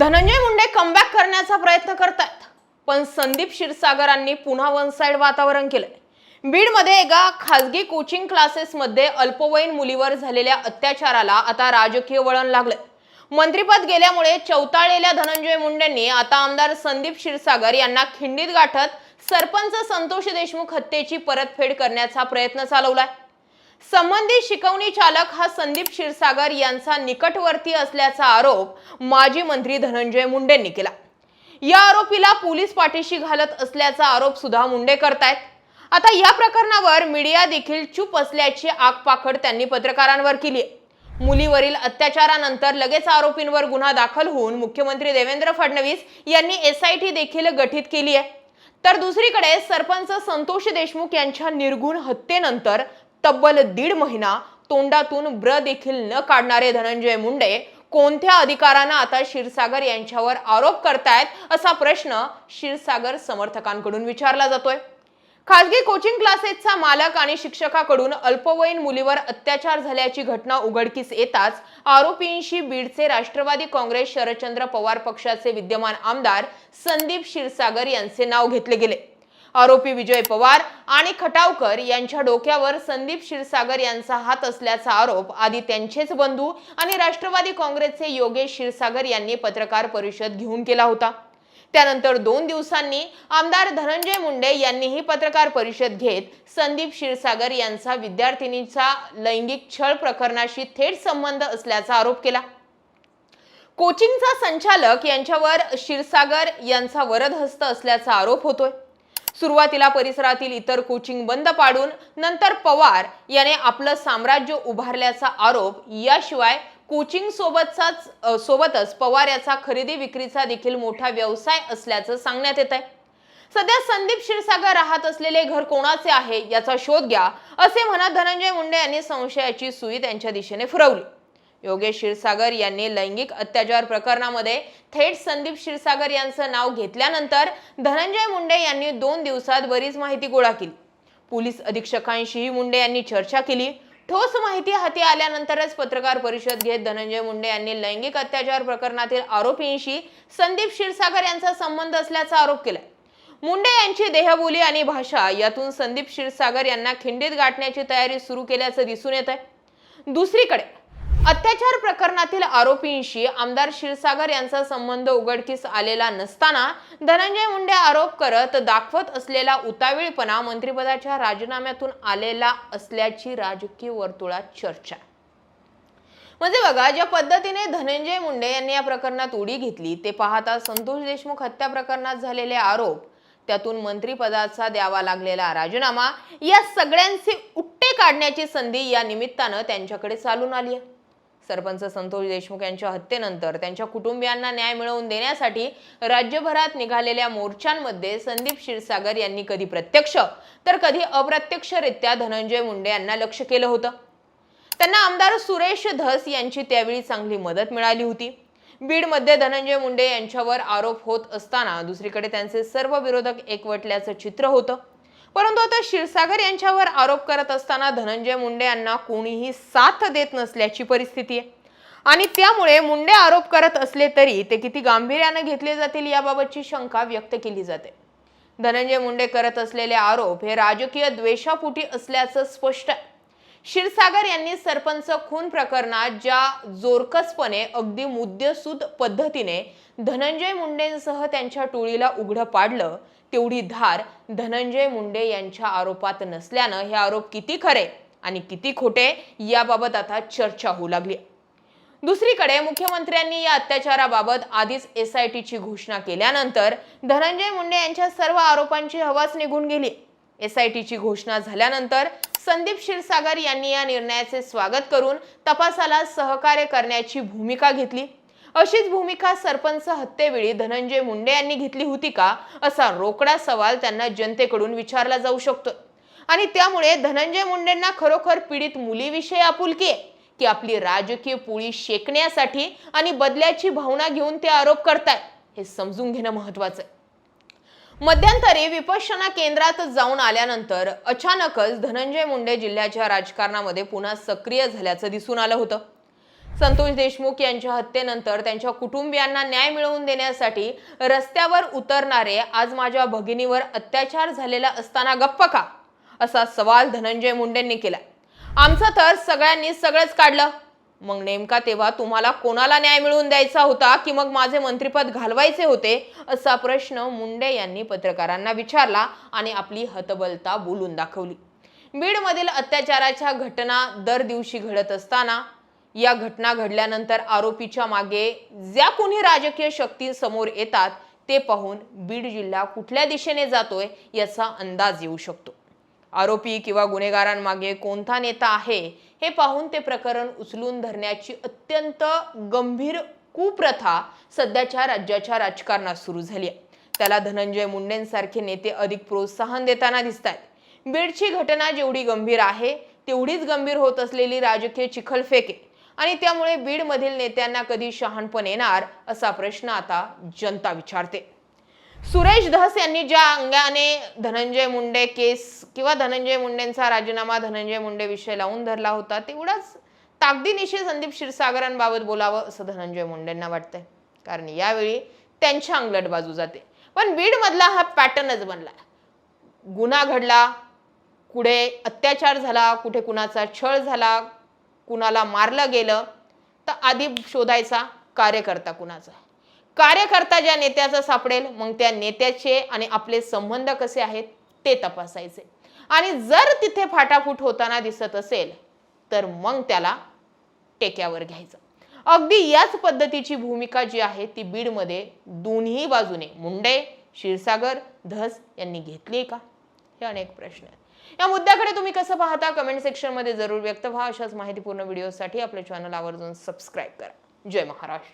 Dhananjay Munde comeback करण्याचा प्रयत्न करतायत. पण संदीप क्षीरसागरांनी पुन्हा वन साइड वातावरण केलंय. बीडमध्ये एका खासगी कोचिंग क्लासेसमध्ये अल्पवयीन मुलीवर झालेल्या अत्याचाराला आता राजकीय वळण लागलंय. मंत्रिपद गेल्यामुळे चौताळलेल्या धनंजय मुंडेंनी आता आमदार संदीप क्षीरसागर यांना खिंडीत गाठत सरपंच संतोष देशमुख हत्येची परतफेड करण्याचा प्रयत्न चालवलाय. संबंधित शिकवणी चालक हा संदीप क्षीरसागर यांचा निकटवर्ती असल्याचा आरोप माजी मंत्री धनंजय मुंडेंनी केला. या आरोपीला पोलीस पाठीशी घालत असल्याचा आरोप सुद्धा मुंडे करतायत. आता या प्रकरणावर मीडिया देखील चूप असल्याची आगपाखड त्यांनी पत्रकारांवर केली मुलीवरील अत्याचारानंतर लगेच आरोपींवर गुन्हा दाखल होऊन मुख्यमंत्री देवेंद्र फडणवीस यांनी एसआयटी देखील गठीत केली आहे तर दुसरीकडे सरपंच संतोष देशमुख यांच्या निर्गुण हत्येनंतर तब्बल दीड महिना तोंडातून ब्र देखील न काढणारे धनंजय मुंडे कोणत्या अधिकारानं आता क्षीरसागर यांच्यावर आरोप करतायत असा प्रश्न क्षीरसागर समर्थकांकडून विचारला जातोय. खासगी कोचिंग क्लासेसचा मालक आणि शिक्षकाकडून अल्पवयीन मुलीवर अत्याचार झाल्याची घटना उघडकीस येताच आरोपींशी बीडचे राष्ट्रवादी काँग्रेस शरदचंद्र पवार पक्षाचे विद्यमान आमदार संदीप क्षीरसागर यांचे नाव घेतले गेले. आरोपी विजय पवार आणि खटावकर यांच्या डोक्यावर संदीप क्षीरसागर यांचा हात असल्याचा आरोप आधी त्यांचेच बंधू आणि राष्ट्रवादी काँग्रेसचे योगेश क्षीरसागर यांनी पत्रकार परिषद घेऊन केला होता. त्यानंतर दोन दिवसांनी आमदार धनंजय मुंडे यांनीही पत्रकार परिषद घेत संदीप क्षीरसागर यांचा विद्यार्थिनीचा लैंगिक छळ प्रकरणाशी थेट संबंध असल्याचा आरोप केला. कोचिंगचा संचालक यांच्यावर क्षीरसागर यांचा वरदहस्त असल्याचा आरोप होतोय. सुरुवातीला परिसरातील इतर कोचिंग बंद पाडून नंतर पवार याने आपलं साम्राज्य उभारल्याचा आरोप याशिवाय कोचिंग सोबतचाच सोबतच पवार याचा खरेदी विक्रीचा देखील मोठा व्यवसाय असल्याचं सांगण्यात येत आहे सध्या संदीप क्षीरसागर राहत असलेले घर कोणाचे आहे याचा शोध घ्या असे म्हणत धनंजय मुंडे यांनी संशयाची सुई त्यांच्या दिशेने फिरवली. योगेश क्षीरसागर यांनी लैंगिक अत्याचार प्रकरणामध्ये थेट संदीप क्षीरसागर यांचं नाव घेतल्यानंतर धनंजय मुंडे यांनी दोन दिवसात बरीच माहिती गोळा केली. पोलीस अधीक्षकांशीही मुंडे यांनी चर्चा केली. ठोस माहिती हाती आल्यानंतरच पत्रकार परिषद घेत धनंजय मुंडे यांनी लैंगिक अत्याचार प्रकरणातील आरोपींशी संदीप क्षीरसागर यांचा संबंध असल्याचा आरोप केला मुंडे यांची देहबोली आणि भाषा यातून संदीप क्षीरसागर यांना खिंडीत गाठण्याची तयारी सुरू केल्याचं दिसून येत आहे दुसरीकडे अत्याचार प्रकरणातील आरोपींशी आमदार क्षीरसागर यांचा संबंध उघडकीस आलेला नसताना धनंजय मुंडे आरोप करत दाखवत असलेला उतावीळपणा मंत्रिपदाच्या राजीनाम्यातून आलेला असल्याची राजकीय वर्तुळात चर्चा. म्हणजे बघा ज्या पद्धतीने धनंजय मुंडे यांनी या प्रकरणात उडी घेतली ते पाहता संतोष देशमुख हत्या प्रकरणात झालेले आरोप त्यातून मंत्रिपदाचा द्यावा लागलेला राजीनामा या सगळ्यांचे उट्टे काढण्याची संधी या निमित्तानं त्यांच्याकडे चालून आली आहे. सरपंच संतोष देशमुख यांच्या हत्येनंतर त्यांच्या कुटुंबियांना न्याय मिळवून देण्यासाठी राज्यभरात निघालेल्या मोर्चांमध्ये संदीप क्षीरसागर यांनी कधी प्रत्यक्ष तर कधी अप्रत्यक्षरित्या धनंजय मुंडे यांना लक्ष केलं होतं. त्यांना आमदार सुरेश धस यांची त्यावेळी चांगली मदत मिळाली होती. बीडमध्ये धनंजय मुंडे यांच्यावर आरोप होत असताना दुसरीकडे त्यांचे सर्व विरोधक एकवटल्याचं चित्र होतं. परंतु आता क्षीरसागर यांच्यावर आरोप करत असताना धनंजय मुंडे यांना कोणीही साथ देत नसल्याची परिस्थिती आहे. आणि त्यामुळे मुंडे आरोप करत असले तरी ते किती गांभीर्यानं घेतले जातील याबाबतची शंका व्यक्त केली जाते. धनंजय मुंडे करत असलेले आरोप हे राजकीय द्वेषापुटी असल्याचं स्पष्ट आहे. क्षीरसागर यांनी सरपंच खून प्रकरणात ज्या जोरकसपणे अगदी मुद्देसूद पद्धतीने धनंजय मुंडेंसह त्यांच्या टोळीला उघडं पाडलं तेवढी धार धनंजय मुंडे यांच्या आरोपात नसल्यानं हे आरोप किती खरे आणि किती खोटे याबाबत आता चर्चा होऊ लागली. दुसरीकडे मुख्यमंत्र्यांनी या अत्याचाराबाबत आधीच एस आय टीची घोषणा केल्यानंतर धनंजय मुंडे यांच्या सर्व आरोपांची हवाच निघून गेली. एस आय टीची घोषणा झाल्यानंतर संदीप क्षीरसागर यांनी या निर्णयाचे स्वागत करून तपासाला सहकार्य करण्याची भूमिका घेतली. अशीच भूमिका सरपंच हत्येवेळी धनंजय मुंडे यांनी घेतली होती का? असा रोकडा सवाल त्यांना जनतेकडून विचारला जाऊ शकतो. आणि त्यामुळे धनंजय मुंडेंना खरोखर पीडित मुलीविषयी आपुलकी आहे. की आपली राजकीय पोळी शेकण्यासाठी आणि बदल्याची भावना घेऊन ते आरोप करतायत. हे समजून घेणं महत्वाचं आहे. मध्यंतरी विपश्यना केंद्रात जाऊन आल्यानंतर अचानकच धनंजय मुंडे जिल्ह्याच्या राजकारणामध्ये पुन्हा सक्रिय झाल्याचं दिसून आलं होतं. संतोष देशमुख यांच्या हत्येनंतर त्यांच्या कुटुंबियांना न्याय मिळवून देण्यासाठी रस्त्यावर उतरणारे आज माझ्या भगिनीवर अत्याचार झालेला असताना गप्प का असा सवाल धनंजय मुंडेंनी केला आमचं तर सगळ्यांनी सगळंच काढलं. मग नेमका तेव्हा तुम्हाला कोणाला न्याय मिळवून द्यायचा होता की मग माझे मंत्रिपद घालवायचे होते असा प्रश्न मुंडे यांनी पत्रकारांना विचारला आणि आपली हतबलता बोलून दाखवली. बीडमधील अत्याचाराच्या घटना दर दिवशी घडत असताना या घटना घडल्यानंतर आरोपीच्या मागे ज्या कोणी राजकीय शक्ती समोर येतात ते पाहून बीड जिल्हा कुठल्या दिशेने जातोय याचा अंदाज येऊ शकतो. आरोपी किंवा गुन्हेगारांमागे कोणता नेता आहे हे पाहून ते प्रकरण उचलून धरण्याची अत्यंत गंभीर कुप्रथा सध्याच्या राज्याच्या राजकारणात सुरू झाली आहे. त्याला धनंजय मुंडेंसारखे नेते अधिक प्रोत्साहन देताना दिसत आहेत बीडची घटना जेवढी गंभीर आहे तेवढीच गंभीर होत असलेली राजकीय चिखलफेक आहे आणि त्यामुळे बीडमधील नेत्यांना कधी शहाणपण येणार असा प्रश्न आता जनता विचारते. सुरेश धस यांनी ज्या अंगाने धनंजय मुंडे केस किंवा धनंजय मुंडेंचा राजीनामा धनंजय मुंडे विषय लावून धरला होता तेवढाच ताकदीनिशी संदीप क्षीरसागरांबाबत बोलावं असं धनंजय मुंडेंना वाटतंय. कारण यावेळी त्यांच्या अंगलट बाजू जाते. पण बीडमधला हा पॅटर्नच बनला गुन्हा घडला कुठे अत्याचार झाला कुठे कुणाचा छळ झाला कुणाला मारलं गेलं तर आधी शोधायचा कार्यकर्ता कुणाचा कार्यकर्ता ज्या नेत्याचा सापडेल मग त्या नेत्याचे आणि आपले संबंध कसे आहेत ते तपासायचे. आणि जर तिथे फाटाफूट होताना दिसत असेल तर मग त्याला टेक्यावर घ्यायचं. अगदी याच पद्धतीची भूमिका जी आहे ती बीडमध्ये दोन्ही बाजूने मुंडे क्षीरसागर धस यांनी घेतली का? हे अनेक प्रश्न आहेत. या मुद्द्याकडे तुम्ही कसं पाहता? कमेंट सेक्शनमध्ये जरूर व्यक्त व्हा. अशाच माहितीपूर्ण व्हिडिओसाठी आपल्या चॅनल आवर्जून सबस्क्राईब करा. जय महाराष्ट्र.